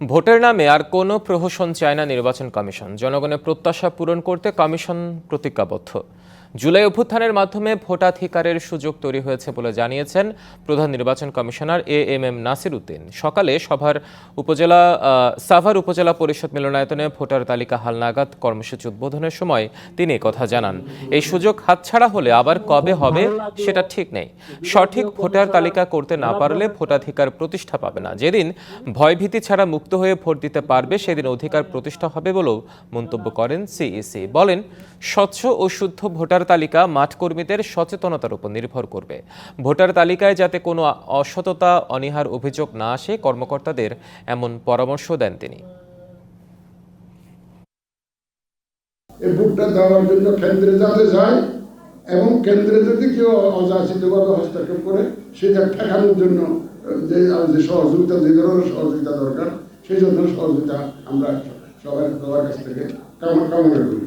ভোটের নামে আর কোনো প্রহসন চায় না নির্বাচন কমিশন। জনগণের প্রত্যাশা পূরণ করতে কমিশন প্রতিজ্ঞাবদ্ধ। জুলাই অভ্যুত্থানের মাধ্যমে ভোটাধিকারের সুযোগ তৈরি হয়েছে বলে জানিয়েছেন প্রধান নির্বাচন commissioner A M M Nasir Uddin সকালে সভার উপজেলা সাভার উপজেলা পরিষদ মিলনায়তনে ভোটার তালিকা হালনাগাদ কর্মসূচি উদ্বোধনের সময় তিনি কথা জানান। এই সুযোগ হাতছাড়া হলে আবার কবে হবে সেটা ঠিক নেই। সঠিক ভোটার তালিকা করতে না পারলে ভোটাধিকার প্রতিষ্ঠা পাবে না। যেদিন ভয়ভীতি ছাড়া মুক্ত হয়ে ভোট দিতে পারবে সেদিন অধিকার প্রতিষ্ঠা হবে বলেও মন্তব্য করেন সিইসি বলেন, স্বচ্ছ ও শুদ্ধ ভোটার তালিকা মাঠ কর্মীদের সচেতনতার উপর নির্ভর করবে। ভোটার তালিকায় যাতে কোনো অসততা, অনীহার অভিযোগ না আসে, কর্মকর্তাদের এমন পরামর্শ দেন তিনি। ভোটটা দেওয়ার জন্য কেন্দ্রে যাতে যায় এবং কেন্দ্রে যদি কেউ অযাচিতভাবে হস্তক্ষেপ করে, সেটা ঠেকানোর জন্য যে সহযোগিতা, যে ধরনের সহযোগিতা দরকার, সেই জন্য সহযোগিতা আমরা সবাই সবার কাছ থেকে কামনা কামনা করি।